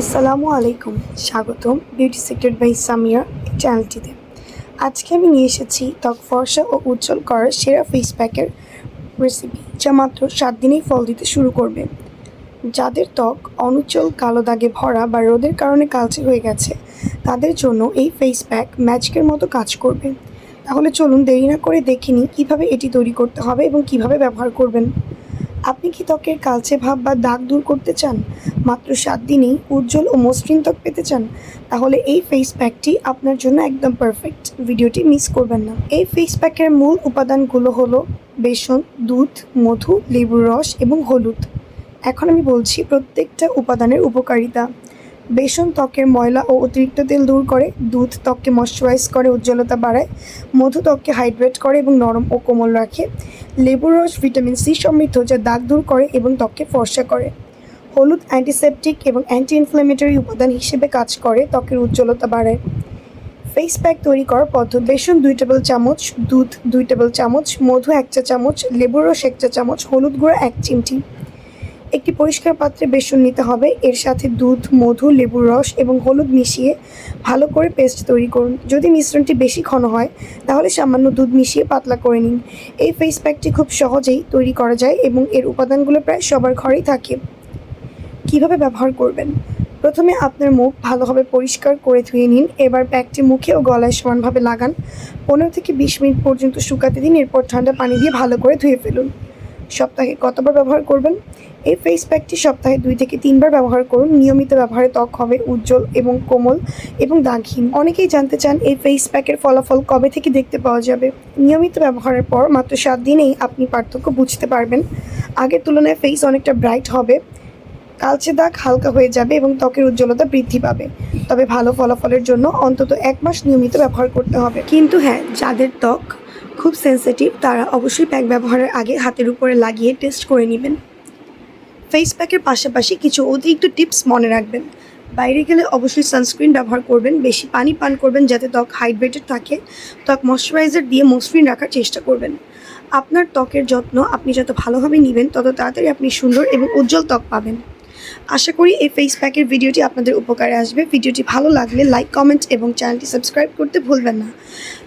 আসসালামু আলাইকুম। স্বাগতম বিউটি সেক্টর বাই সামিয়া চ্যানেলটিতে আজকে আমি নিয়ে এসেছি ত্বক ফর্সা ও উজ্জ্বল করার সেরা ফেস প্যাকের রেসিপি যা মাত্র সাত দিনেই ফল দিতে শুরু করবে। যাদের ত্বক অনুজ্জ্বল, কালো দাগে ভরা বা রোদের কারণে কালচে হয়ে গেছে, তাদের জন্য এই ফেস প্যাক ম্যাজিকের মতো কাজ করবে। তাহলে চলুন দেরি না করে দেখে নিই কীভাবে এটি তৈরি করতে হবে এবং কীভাবে ব্যবহার করবেন। আপনি কি ত্বকের কালচে ভাব বা দাগ দূর করতে চান? মাত্র সাত দিনেই উজ্জ্বল ও মসৃণ ত্বক পেতে চান, তাহলে এই ফেস প্যাকটি আপনার জন্য একদম পারফেক্ট ভিডিওটি মিস করবেন না। এই ফেস প্যাকের মূল উপাদানগুলো হলো বেসন, দুধ, মধু, লেবুর রস এবং হলুদ। এখন আমি বলছি প্রত্যেকটা উপাদানের উপকারিতা। বেসন ত্বকের ময়লা ও অতিরিক্ত তেল দূর করে, দুধ ত্বককে ময়শ্চারাইজ করে, উজ্জ্বলতা বাড়ায়, মধু ত্বককে হাইড্রেট করে এবং নরম ও কোমল রাখে। লেবুর রস ভিটামিন সি সমৃদ্ধ যা দাগ দূর করে এবং ত্বককে ফর্সা করে। হলুদ অ্যান্টিসেপটিক এবং অ্যান্টি ইনফ্ল্যামেটরি উপাদান হিসেবে কাজ করে, ত্বকের উজ্জ্বলতা বাড়ায়। ফেস প্যাক তৈরি করার পদ্ধতি, বেসন দুই টেবিল চামচ, দুধ দুই টেবিল চামচ, মধু এক চা চামচ, লেবুর রস এক চা চামচ, হলুদ গুঁড়া এক চিমটি। একটি পরিষ্কার পাত্রে বেসন নিতে হবে, এর সাথে দুধ, মধু, লেবুর রস এবং হলুদ মিশিয়ে ভালো করে পেস্ট তৈরি করুন। যদি মিশ্রণটি বেশি ঘন হয়, তাহলে সামান্য দুধ মিশিয়ে পাতলা করে নিন। এই ফেস প্যাকটি খুব সহজেই তৈরি করা যায় এবং এর উপাদানগুলো প্রায় সবার ঘরেই থাকে। কীভাবে ব্যবহার করবেন? প্রথমে আপনার মুখ ভালোভাবে পরিষ্কার করে ধুয়ে নিন। এবার প্যাকটি মুখে ও গলায় সমানভাবে লাগান। পনেরো থেকে বিশ মিনিট পর্যন্ত শুকাতে দিন। এরপর ঠান্ডা পানি দিয়ে ভালো করে ধুয়ে ফেলুন। সপ্তাহে কতবার ব্যবহার করবেন? এই ফেস প্যাকটি সপ্তাহে দুই থেকে তিনবার ব্যবহার করুন। নিয়মিত ব্যবহারে ত্বক হবে উজ্জ্বল এবং কোমল এবং দাগহীন। অনেকেই জানতে চান এই ফেস প্যাকের ফলাফল কবে থেকে দেখতে পাওয়া যাবে? নিয়মিত ব্যবহারের পর মাত্র সাত দিনেই আপনি পার্থক্য বুঝতে পারবেন। আগের তুলনায় ফেস অনেকটা ব্রাইট হবে। কালচে দাগ হালকা হয়ে যাবে এবং ত্বকের উজ্জ্বলতা বৃদ্ধি পাবে। তবে ভালো ফলাফলের জন্য অন্তত এক মাস নিয়মিত ব্যবহার করতে হবে। কিন্তু হ্যাঁ যাদের ত্বক খুব সেনসিটিভ তারা অবশ্যই প্যাক ব্যবহারের আগে হাতের উপরে লাগিয়ে টেস্ট করে নেবেন। ফেস প্যাকের পাশাপাশি কিছু অতিরিক্ত টিপস মনে রাখবেন। বাইরে গেলে অবশ্যই সানস্ক্রিন ব্যবহার করবেন, বেশি পানি পান করবেন যাতে ত্বক হাইড্রেটেড থাকে। ত্বক ময়শ্চারাইজার দিয়ে মসৃণ রাখার চেষ্টা করবেন। আপনার ত্বকের যত্ন আপনি যত ভালোভাবে নেবেন, তত তাড়াতাড়ি আপনি সুন্দর এবং উজ্জ্বল ত্বক পাবেন। আশা করি এই ফেস প্যাকের ভিডিওটি আপনাদের উপকারে আসবে। ভিডিওটি ভালো লাগলে লাইক কমেন্ট এবং চ্যানেলটি সাবস্ক্রাইব করতে ভুলবেন না।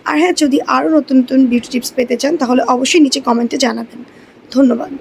আর হ্যাঁ যদি আরও নতুন নতুন বিউটি টিপস পেতে চান, তাহলে অবশ্যই নিচে কমেন্টে জানাবেন। ধন্যবাদ।